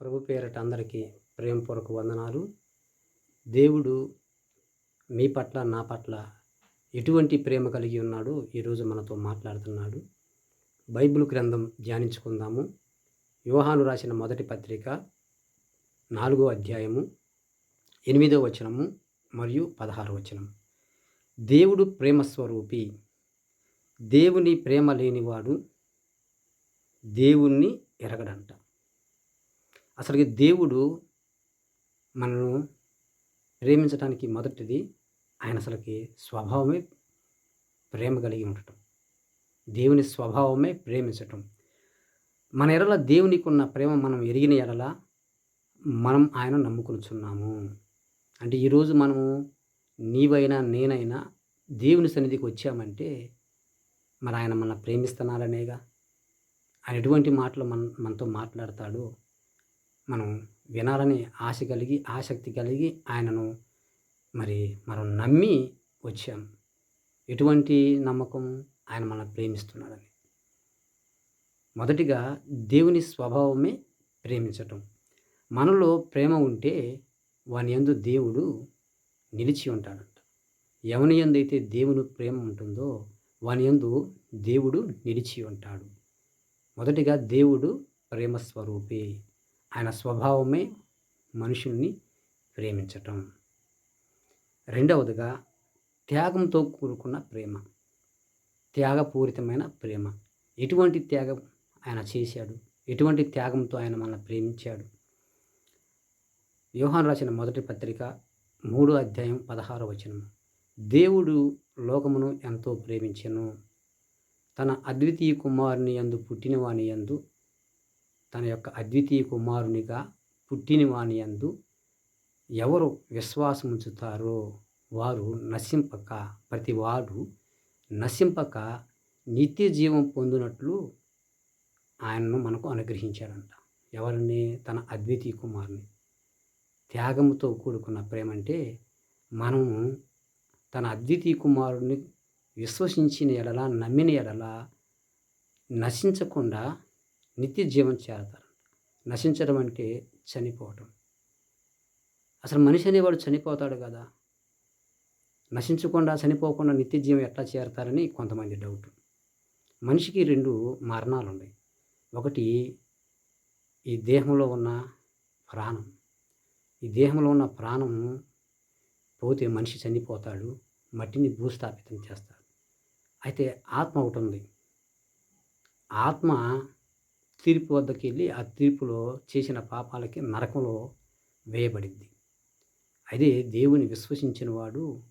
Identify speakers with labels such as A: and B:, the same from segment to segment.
A: ప్రభు పేరట అందరికీ ప్రేమపూర్వక వందనాలు. దేవుడు మీ పట్ల నా పట్ల ఎటువంటి ప్రేమ కలిగి ఉన్నాడో ఈరోజు మనతో మాట్లాడుతున్నాడు. బైబిల్ గ్రంథం ధ్యానించుకుందాము. యోహాను రాసిన మొదటి పత్రిక నాలుగో అధ్యాయము ఎనిమిదో వచనము మరియు పదహారు వచనం దేవుడు ప్రేమస్వరూపి దేవుని ప్రేమ లేనివాడు దేవుణ్ణి ఎరగడంట. అసలుకి దేవుడు మనను ప్రేమించడానికి మొదటిది ఆయన అసలుకి స్వభావమే ప్రేమ కలిగి ఉండటం. దేవుని స్వభావమే ప్రేమించటం. మన ఎడల దేవునికి ఉన్న ప్రేమ మనం ఎరిగిన ఎడల మనం ఆయన నమ్ముకునిచున్నాము. అంటే ఈరోజు మనము నీవైనా నేనైనా దేవుని సన్నిధికి వచ్చామంటే మరి ఆయన మన ప్రేమిస్తున్నారనేగా ఆయన ఎటువంటి మాటలు మన మనతో మాట్లాడతాడో మనం వినాలని ఆశ కలిగి ఆసక్తి కలిగి ఆయనను మరి మనం నమ్మి వచ్చాం. ఎటువంటి నమ్మకం ఆయన మనల్ని ప్రేమిస్తున్నాడని? మొదటిగా దేవుని స్వభావమే ప్రేమించటం. మనలో ప్రేమ ఉంటే వాని యందు దేవుడు నిలిచి ఉంటాడంట. ఎవని ఎందైతే దేవుని ప్రేమ ఉంటుందో వాని యందు దేవుడు నిలిచి ఉంటాడు. మొదటిగా దేవుడు ప్రేమ స్వరూపే ఆయన స్వభావమే మనుషుల్ని ప్రేమించటం. రెండవదిగా త్యాగంతో కూడుకున్న ప్రేమ. త్యాగపూరితమైన ప్రేమ. ఎటువంటి త్యాగం ఆయన చేశాడు? ఎటువంటి త్యాగంతో ఆయన మనల్ని ప్రేమించాడు? వ్యూహాన్ రాసిన మొదటి పత్రిక మూడో అధ్యాయం పదహారో వచనం. దేవుడు లోకమును ఎంతో ప్రేమించెను. తన అద్వితీయ కుమారుని యందు పుట్టినవాని యందు తన యొక్క అద్వితీయ కుమారునిగా పుట్టినవాని యందు ఎవరు విశ్వాసముంచుతారో వారు నశింపక ప్రతివాడు నశింపక నిత్య జీవం పొందినట్లు ఆయనను మనకు అనుగ్రహించాడంట. ఎవరిని? తన అద్వితీయ కుమారుని. త్యాగంతో కూడుకున్న ప్రేమ అంటే మనము తన అద్వితీయ కుమారుడిని విశ్వసించిన ఎడలా నమ్మిన ఎడలా నశించకుండా నిత్య జీవం చేరతారు. నశించడం అంటే చనిపోవటం. అసలు మనిషి అనేవాడు చనిపోతాడు కదా. నశించకుండా చనిపోకుండా నిత్య జీవం ఎట్లా చేరతారని కొంతమంది డౌట్. మనిషికి రెండు మరణాలు ఉన్నాయి ఒకటి ఈ దేహంలో ఉన్న ప్రాణం. ఈ దేహంలో ఉన్న ప్రాణం పోతే మనిషి చనిపోతాడు మట్టిని భూస్థాపితం చేస్తాడు. అయితే ఆత్మ ఒకటి ఉంది. ఆత్మ తీర్పు వద్దకు వెళ్ళి ఆ తీర్పులో చేసిన పాపాలకి నరకంలో వేయబడింది. అదే దేవుని విశ్వసించిన వాడు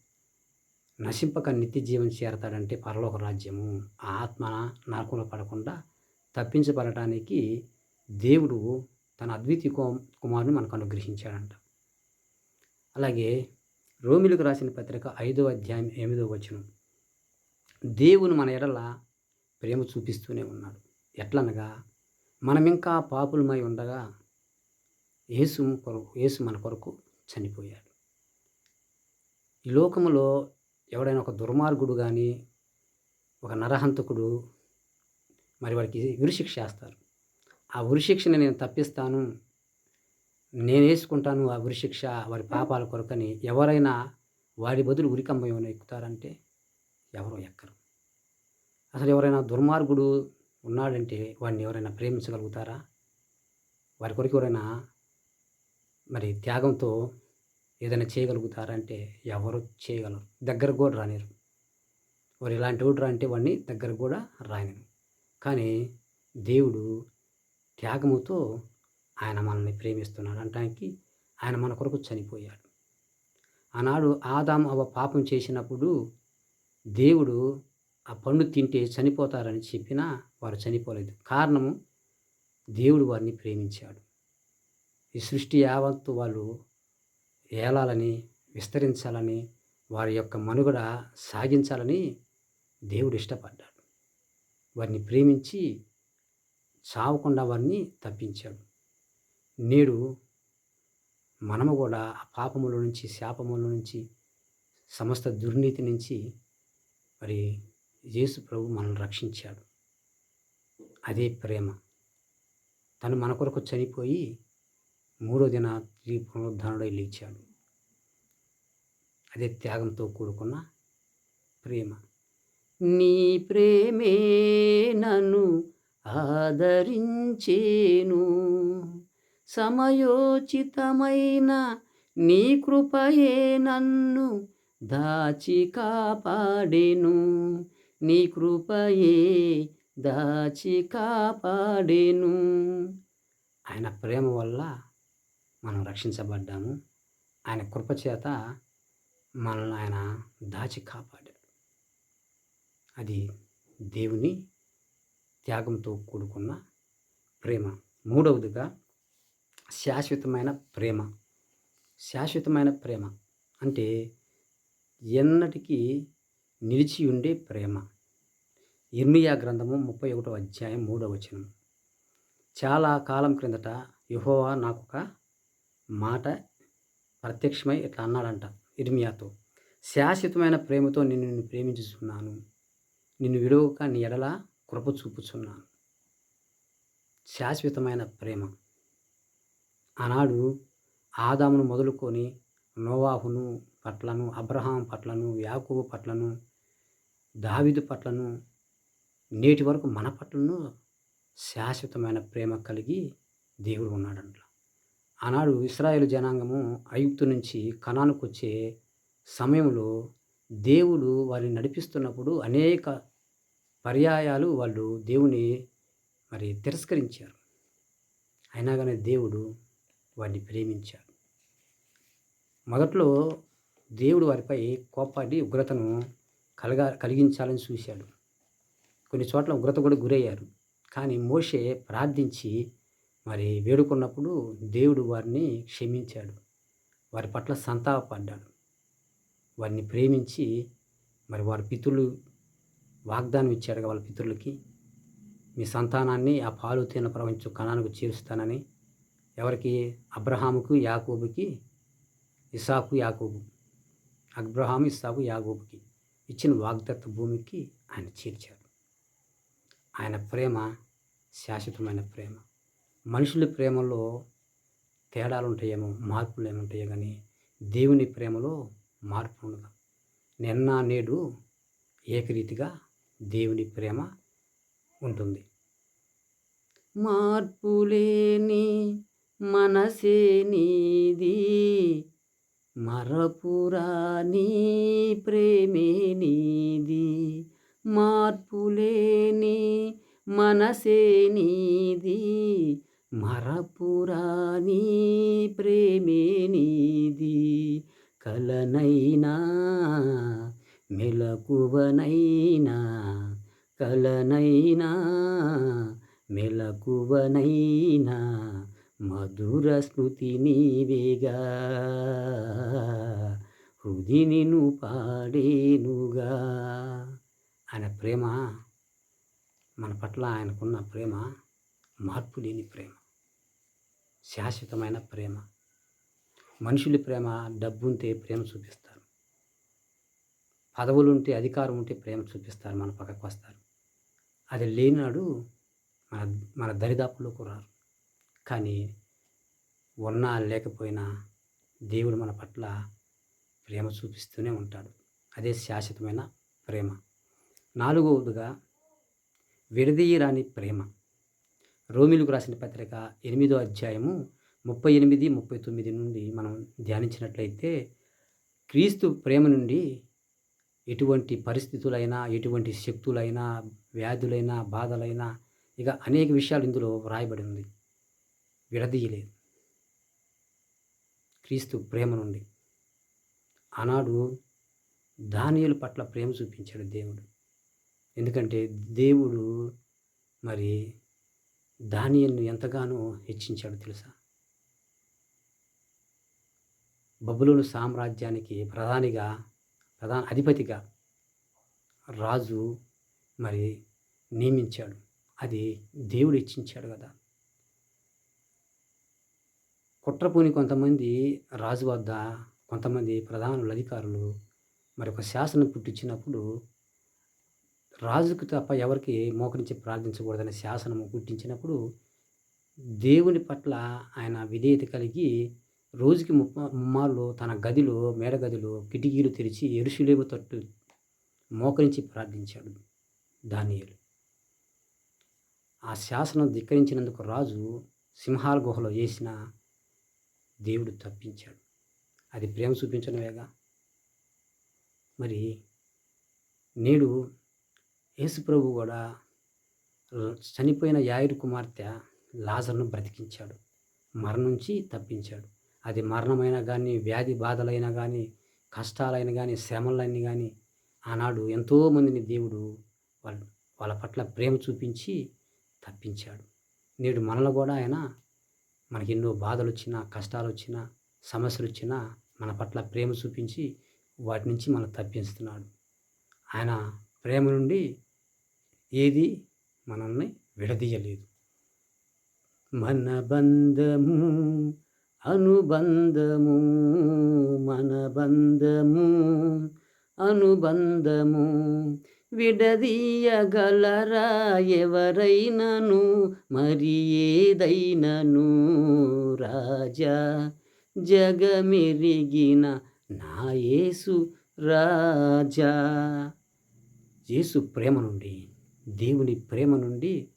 A: నశింపక నిత్య జీవం చేరతాడంటే పరలోక రాజ్యము. ఆ ఆత్మ నరకంలో పడకుండా తప్పించబడటానికి దేవుడు తన అద్వితీయ కుమారుని మనకు అనుగ్రహించాడంట. అలాగే రోమిలకు రాసిన పత్రిక ఐదో అధ్యాయం ఎనిమిదో వచనం. దేవుని మన ఎడల ప్రేమ చూపిస్తూనే ఉన్నాడు. ఎట్లనగా మనమింకా పాపులమై ఉండగా యేసు కొరకు యేసు మన కొరకు చనిపోయాడు. ఈ లోకములో ఎవడైనా ఒక దుర్మార్గుడు కానీ ఒక నరహంతకుడు మరి వాడికి ఉరిశిక్ష వేస్తారు. ఆ ఉరిశిక్షని నేను తప్పిస్తాను నేను వేసుకుంటాను ఆ ఉరిశిక్ష వారి పాపాల కొరకని ఎవరైనా వాడి బదులు ఉరికంబం ఎక్కుతారంటే ఎవరో ఎక్కరు. అసలు ఎవరైనా దుర్మార్గుడు ఉన్నాడంటే వాడిని ఎవరైనా ప్రేమించగలుగుతారా? వారి కొరకు ఎవరైనా మరి త్యాగంతో ఏదైనా చేయగలుగుతారా అంటే ఎవరు చేయగలరు? దగ్గరకు కూడా రానిరు. వారు ఇలాంటి వాడు అంటే వాడిని దగ్గరకు కూడా రానిరు. కానీ దేవుడు త్యాగముతో ఆయన మనల్ని ప్రేమిస్తున్నాడు. అంటానికి ఆయన మన కొరకు చనిపోయాడు. ఆనాడు ఆదాం అవ పాపం చేసినప్పుడు దేవుడు ఆ పండు తింటే చనిపోతారని చెప్పినా వారు చనిపోలేదు. కారణము దేవుడు వారిని ప్రేమించాడు. ఈ సృష్టి యావత్తు వాళ్ళు ఏలాలని విస్తరించాలని వారి యొక్క మనుగడ సాగించాలని దేవుడు ఇష్టపడ్డాడు. వారిని ప్రేమించి చావకుండా వారిని తప్పించాడు. నేడు మనము కూడా ఆ పాపముల నుంచి శాపముల నుంచి సమస్త దుర్నీతి నుంచి మరి యేసు ప్రభు మనల్ని రక్షించాడు. అదే ప్రేమ. తను మన కొరకు చనిపోయి మూడో దిన తిరిగి పునరుద్ధానుడై లేచాడు. అదే త్యాగంతో కూడుకున్న ప్రేమ. నీ ప్రేమే నన్ను ఆదరించేను. సమయోచితమైన నీ కృపయే నన్ను దాచి కాపాడేను. నీ కృపయే దాచి కాపాడేను. ఆయన ప్రేమ వల్ల మనం రక్షించబడ్డాము. ఆయన కృపచేత మనల్ని ఆయన దాచి కాపాడాడు. అది దేవుని త్యాగంతో కూడుకున్న ప్రేమ. మూడవదిగా శాశ్వతమైన ప్రేమ. శాశ్వతమైన ప్రేమ అంటే ఎన్నటికీ నిలిచి ఉండే ప్రేమ. ఇర్మియా గ్రంథము ముప్పై ఒకటో అధ్యాయం మూడవ వచనం చాలా కాలం క్రిందట యహోవా నాకు ఒక మాట ప్రత్యక్షమై ఇట్లా అన్నాడంట ఇర్మియాతో శాశ్వతమైన ప్రేమతో నిన్ను నిన్ను ప్రేమించుచున్నాను. నిన్ను విడవక నీ ఎడల కృప చూపుచున్నాను. శాశ్వతమైన ప్రేమ. ఆనాడు ఆదామును మొదలుకొని నోవాహును పట్లను అబ్రహాం పట్లను యాకూబు పట్లను దావిదు పట్లను నేటి వరకు మన పట్లను శాశ్వతమైన ప్రేమ కలిగి దేవుడు ఉన్నాడంట. ఆనాడు ఇస్రాయేల్ జనాంగము ఐగుప్తు నుంచి కణానికి వచ్చే సమయంలో దేవుడు వారిని నడిపిస్తున్నప్పుడు అనేక పర్యాయాలు వాళ్ళు దేవుని మరి తిరస్కరించారు. అయినా కానీ దేవుడు వారిని ప్రేమించాడు. మొదట్లో దేవుడు వారిపై కోపాడి ఉగ్రతను కలగా కలిగించాలని చూశాడు. కొన్ని చోట్ల ఉగ్రత కూడా గురయ్యారు. కానీ మోషే ప్రార్థించి మరి వేడుకున్నప్పుడు దేవుడు వారిని క్షమించాడు. వారి పట్ల సంతాపడ్డాడు వారిని ప్రేమించి మరి వారి పితృలు వాగ్దానం ఇచ్చాడు వాళ్ళ పితృలకి మీ సంతానాన్ని ఆ పాలు తిన ప్రపంచం కణానికి చేరుస్తానని ఎవరికి? అబ్రహాముకు యాకోబుకి ఇసాకు యాకోబు. అబ్రహాము ఇసాకు యాకోబుకి ఇచ్చిన వాగ్దత్త భూమికి ఆయన చేర్చారు. ఆయన ప్రేమ శాశ్వతమైన ప్రేమ. మనుషుల ప్రేమలో తేడాలు ఉంటాయేమో మార్పులు ఏముంటాయో కానీ దేవుని ప్రేమలో మార్పు ఉండదు. నిన్న నేడు ఏకరీతిగా దేవుని ప్రేమ ఉంటుంది. మార్పులేని మనసే నీది మరపురాని ప్రేమే నీది. మార్పులేని మనసే నీది. మరపురాని ప్రేమే నీది. కలనైనా మెలకువనైనా కలనైనా మెలకువనైనా మధుర స్మృతి నీవేగా. హృది నిన్ను పాడేనుగా. ఆయన ప్రేమ మన పట్ల ఆయనకున్న ప్రేమ మార్పు లేని ప్రేమ శాశ్వతమైన ప్రేమ. మనుషుల ప్రేమ డబ్బు ఉంటే ప్రేమ చూపిస్తారు. పదవులు ఉంటే అధికారం ఉంటే ప్రేమ చూపిస్తారు మన పక్కకు వస్తారు అది లేనాడు మన మన దరిదాపులోకి రారు. కానీ ఉన్నా లేకపోయినా దేవుడు మన పట్ల ప్రేమ చూపిస్తూనే ఉంటాడు. అదే శాశ్వతమైన ప్రేమ. నాలుగవదిగా విడదీయరాని ప్రేమ. రోమిలకు రాసిన పత్రిక ఎనిమిదో అధ్యాయము ముప్పై ఎనిమిది ముప్పై తొమ్మిది నుండి మనం ధ్యానించినట్లయితే క్రీస్తు ప్రేమ నుండి ఎటువంటి పరిస్థితులైనా ఎటువంటి శక్తులైనా వ్యాధులైనా బాధలైనా ఇక అనేక విషయాలు ఇందులో వ్రాయబడి ఉంది. విడదీయలేదు. క్రీస్తు ప్రేమ నుండి ఆనాడు దానియుల పట్ల ప్రేమ చూపించాడు దేవుడు. ఎందుకంటే దేవుడు మరి దానియల్ని ఎంతగానో హెచ్చించాడు తెలుసా? బబులోను సామ్రాజ్యానికి ప్రధానిగా ప్రధాన అధిపతిగా రాజు మరి నియమించాడు. అది దేవుడు హెచ్చించాడు కదా. కుట్రపోని కొంతమంది రాజు వద్ద కొంతమంది ప్రధానులు అధికారులు మరి ఒక శాసనం పుట్టించినప్పుడు రాజుకు తప్ప ఎవరికి మోకరించి ప్రార్థించకూడదనే శాసనము గుర్తించినప్పుడు దేవుని పట్ల ఆయన విధేయత కలిగి రోజుకి ముమ్మార్లు తన గదిలో మేడ గదిలో కిటికీలు తెరిచి ఎరుసులేము తట్టు మోకరించి ప్రార్థించాడు దానియలు. ఆ శాసనం ధిక్కరించినందుకు రాజు సింహాల గుహలో వేసిన దేవుడు తప్పించాడు. అది ప్రేమ చూపించడమేగా? మరి నేడు యేసుప్రభు కూడా చనిపోయిన యాయుడు కుమార్తె లాజర్ను బ్రతికించాడు. మరణం నుంచి తప్పించాడు. అది మరణమైనా కానీ వ్యాధి బాధలైనా కానీ కష్టాలైన కానీ శ్రమలైన కానీ ఆనాడు ఎంతోమందిని దేవుడు వాళ్ళ వాళ్ళ పట్ల ప్రేమ చూపించి తప్పించాడు. నేడు మనలో కూడా ఆయన మనకి ఎన్నో బాధలు వచ్చినా కష్టాలు వచ్చినా సమస్యలు వచ్చినా మన పట్ల ప్రేమ చూపించి వాటి నుంచి మనం తప్పిస్తున్నాడు ఆయన ప్రేమ నుండి ఏది మనల్ని విడదీయలేదు. మన బంధము అనుబంధము మన బంధము అనుబంధము విడదీయగలరా ఎవరైనను? మరి ఏదైనను? రాజా జగమెరిగిన నాయేసు రాజా. యేసు ప్రేమ నుండి దేవుని ప్రేమ నుండి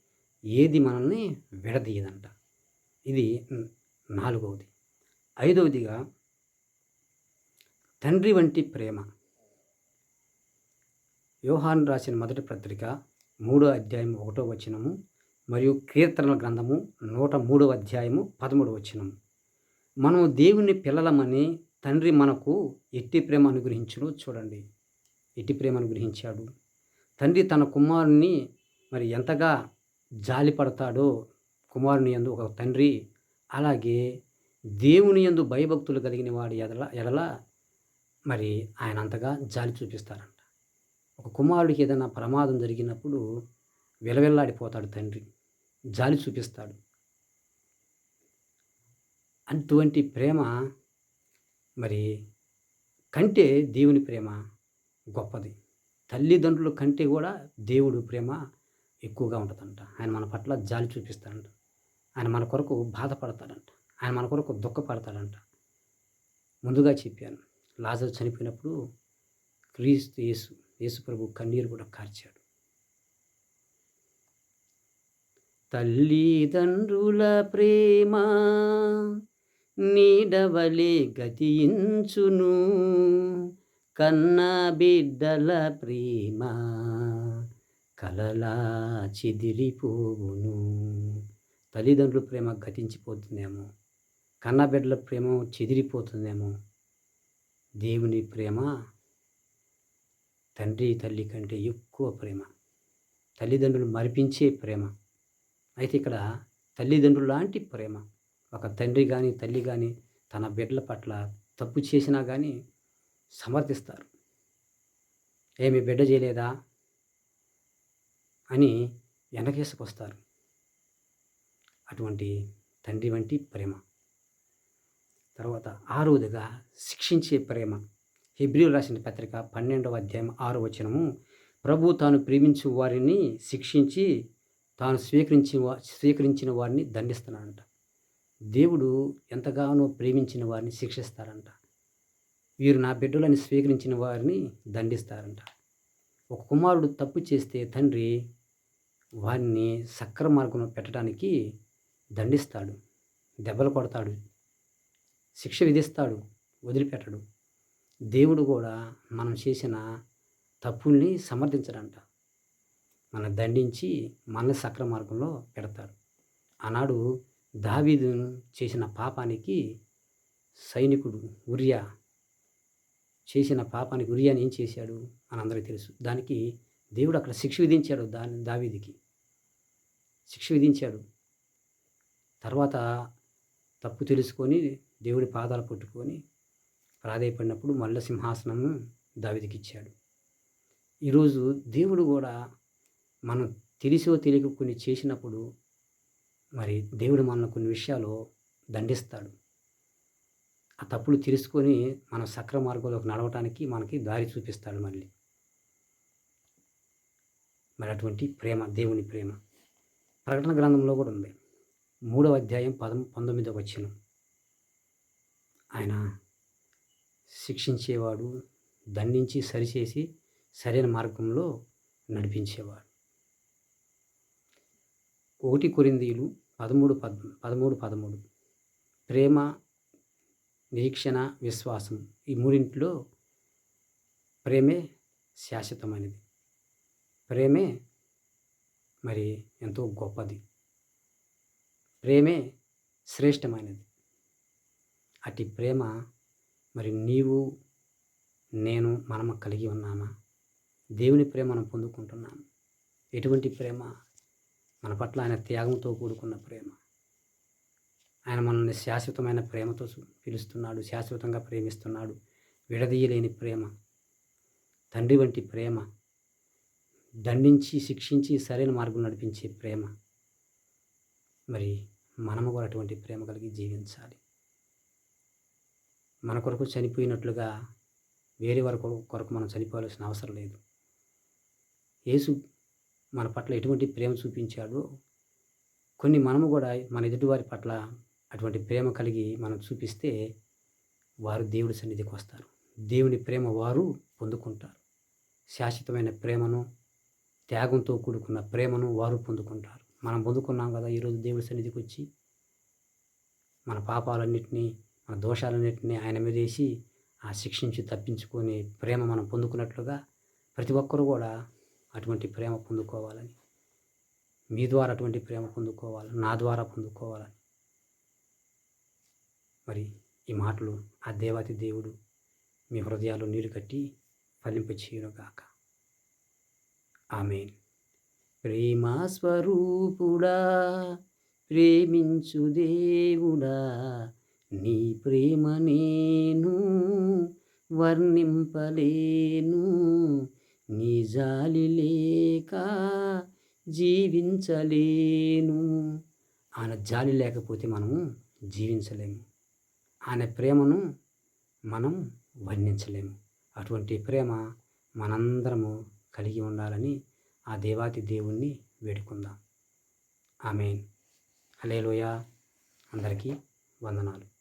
A: ఏది మనల్ని విడదీయదంట. ఇది నాలుగవది. ఐదవదిగా తండ్రి వంటి ప్రేమ. యోహాన్ రాసిన మొదటి పత్రిక మూడో అధ్యాయం ఒకటో వచనము మరియు కీర్తనల గ్రంథము నూట మూడవ అధ్యాయము పదమూడవ వచనము. మనం దేవుని పిల్లలమని తండ్రి మనకు ఎట్టి ప్రేమ అనుగ్రహించును? చూడండి. ఎట్టి ప్రేమ అనుగ్రహించాడు? తండ్రి తన కుమారుని మరి ఎంతగా జాలి పడతాడో కుమారుని ఎందు ఒక తండ్రి అలాగే దేవుని ఎందు భయభక్తులు కలిగిన వాడి ఎడల ఎడల మరి ఆయన అంతగా జాలి చూపిస్తారంట. ఒక కుమారుడికి ఏదైనా ప్రమాదం జరిగినప్పుడు విలవిల్లాడిపోతాడు తండ్రి జాలి చూపిస్తాడు. అటువంటి ప్రేమ మరి కంటే దేవుని ప్రేమ గొప్పది. తల్లిదండ్రుల కంటే కూడా దేవుడు ప్రేమ ఎక్కువగా ఉంటుందంట. ఆయన మన పట్ల జాలి చూపిస్తాడంట. ఆయన మన కొరకు బాధపడతాడంట. ఆయన మన కొరకు దుఃఖపడతాడంట. ముందుగా చెప్పాను లాజర్ చనిపోయినప్పుడు క్రీస్తు యేసు యేసు ప్రభు కన్నీరు కూడా కార్చాడు. తల్లిదండ్రుల ప్రేమ నీడవలే గతించును. కన్న బిడ్డల ప్రేమ కలలా చెదిరిపోవును. తల్లిదండ్రుల ప్రేమ గతించిపోతుందేమో కన్న బిడ్డల ప్రేమ చెదిరిపోతుందేమో. దేవుని ప్రేమ తండ్రి తల్లి కంటే ఎక్కువ ప్రేమ తల్లిదండ్రులు మరిపించే ప్రేమ. అయితే ఇక్కడ తల్లిదండ్రులు లాంటి ప్రేమ ఒక తండ్రి కానీ తల్లి కానీ తన బిడ్డల పట్ల తప్పు చేసినా కానీ సమర్థిస్తారు. ఏమి బిడ్డ చేయలేదా? అని వెనకేసుకొస్తారు. అటువంటి తండ్రి వంటి ప్రేమ. తర్వాత ఆరోదిగా శిక్షించే ప్రేమ. హిబ్రిల్ రాసిన పత్రిక పన్నెండవ అధ్యాయం ఆరో వచనము ప్రభు తాను ప్రేమించు వారిని శిక్షించి తాను స్వీకరించి స్వీకరించిన వారిని దండిస్తున్నాడంట. దేవుడు ఎంతగానో ప్రేమించిన వారిని శిక్షిస్తారంట వీరు నా బిడ్డలని స్వీకరించిన వారిని దండిస్తారంట. ఒక కుమారుడు తప్పు చేస్తే తండ్రి వారిని సక్ర మార్గంలో పెట్టడానికి దండిస్తాడు దెబ్బలు కొడతాడు శిక్ష విధిస్తాడు వదిలిపెట్టడు. దేవుడు కూడా మనం చేసిన తప్పుల్ని సమర్థించడంట. మనం దండించి మనల్ని సక్ర మార్గంలో పెడతాడు. ఆనాడు దావీదును చేసిన పాపానికి సైనికుడు ఉరియా చేసిన పాపానికి ఉరియాని ఏం చేశాడు అని అందరికీ తెలుసు. దానికి దేవుడు అక్కడ శిక్ష విధించాడు దాని దావీదికి. శిక్ష విధించాడు. తర్వాత తప్పు తెలుసుకొని దేవుడి పాదాలు పట్టుకొని ప్రాధాయపడినప్పుడు మల్ల సింహాసనం దావిదికి ఇచ్చాడు. ఈరోజు దేవుడు కూడా మనం తెలిసో తెలియక కొన్ని చేసినప్పుడు మరి దేవుడు మనల్ని కొన్ని విషయాలు దండిస్తాడు. ఆ తప్పులు తెలుసుకొని మన సక్ర మార్గంలోకి నడవటానికి మనకి దారి చూపిస్తాడు మళ్ళీ. మరి అటువంటి ప్రేమ దేవుని ప్రేమ. ప్రకటన గ్రంథంలో కూడా ఉంది. మూడవ అధ్యాయం పదం పంతొమ్మిదవ వచ్చిన ఆయన శిక్షించేవాడు దండించి సరిచేసి సరైన మార్గంలో నడిపించేవాడు. ఒకటి కొరిందీలు పదమూడు పద్ పదమూడు పదమూడు. ప్రేమ నిరీక్షణ విశ్వాసం ఈ మూడింటిలో ప్రేమే శాశ్వతమైనది. ప్రేమే మరి ఎంతో గొప్పది. ప్రేమే శ్రేష్టమైనది. అటు ప్రేమ మరి నీవు నేను మనము కలిగి ఉన్నామా? దేవుని ప్రేమ మనం పొందుకుంటున్నాము? ఎటువంటి ప్రేమ? మన పట్ల ఆయన త్యాగంతో కూడుకున్న ప్రేమ. ఆయన మనల్ని శాశ్వతమైన ప్రేమతో పిలుస్తున్నాడు శాశ్వతంగా ప్రేమిస్తున్నాడు. విడదీయలేని ప్రేమ తండ్రి వంటి ప్రేమ దండించి శిక్షించి సరైన మార్గం నడిపించే ప్రేమ. మరి మనము కూడా అటువంటి ప్రేమ కలిగి జీవించాలి. మన కొరకు చనిపోయినట్లుగా వేరే వారి కొరకు మనం చనిపోవాల్సిన అవసరం లేదు. యేసు మన పట్ల ఎటువంటి ప్రేమ చూపించాడో కొన్ని మనము కూడా మన ఎదుటివారి పట్ల అటువంటి ప్రేమ కలిగి మనం చూపిస్తే వారు దేవుడి సన్నిధికి వస్తారు. దేవుని ప్రేమ వారు పొందుకుంటారు. శాశ్వతమైన ప్రేమను త్యాగంతో కూడుకున్న ప్రేమను వారు పొందుకుంటారు. మనం పొందుకున్నాం కదా ఈరోజు దేవుడి సన్నిధికి వచ్చి మన పాపాలన్నింటినీ మన దోషాలన్నింటినీ ఆయన మీద వేసి ఆ శిక్షించి తప్పించుకొని ప్రేమ మనం పొందుకున్నట్లుగా ప్రతి ఒక్కరూ కూడా అటువంటి ప్రేమ పొందుకోవాలని మీ ద్వారా అటువంటి ప్రేమ పొందుకోవాలి నా ద్వారా పొందుకోవాలని మరి ఈ మాటలు ఆ దేవాతి దేవుడు మీ హృదయాలు నీరు కట్టి ఫలింపచేయునుగాక. ఆమెన్. ప్రేమస్వరూపుడా ప్రేమించు దేవుడా నీ ప్రేమ నేను వర్ణింపలేను నీ జాలి లేక జీవించలేను. ఆయన జాలి లేకపోతే మనము జీవించలేము. ఆయన ప్రేమను మనం వర్ణించలేము. అటువంటి ప్రేమ మనందరము కలిగి ఉండాలని ఆ దేవాతి దేవుణ్ణి వేడుకుందాం. ఆమెన్. అలేలోయ అందరికీ వందనాలు.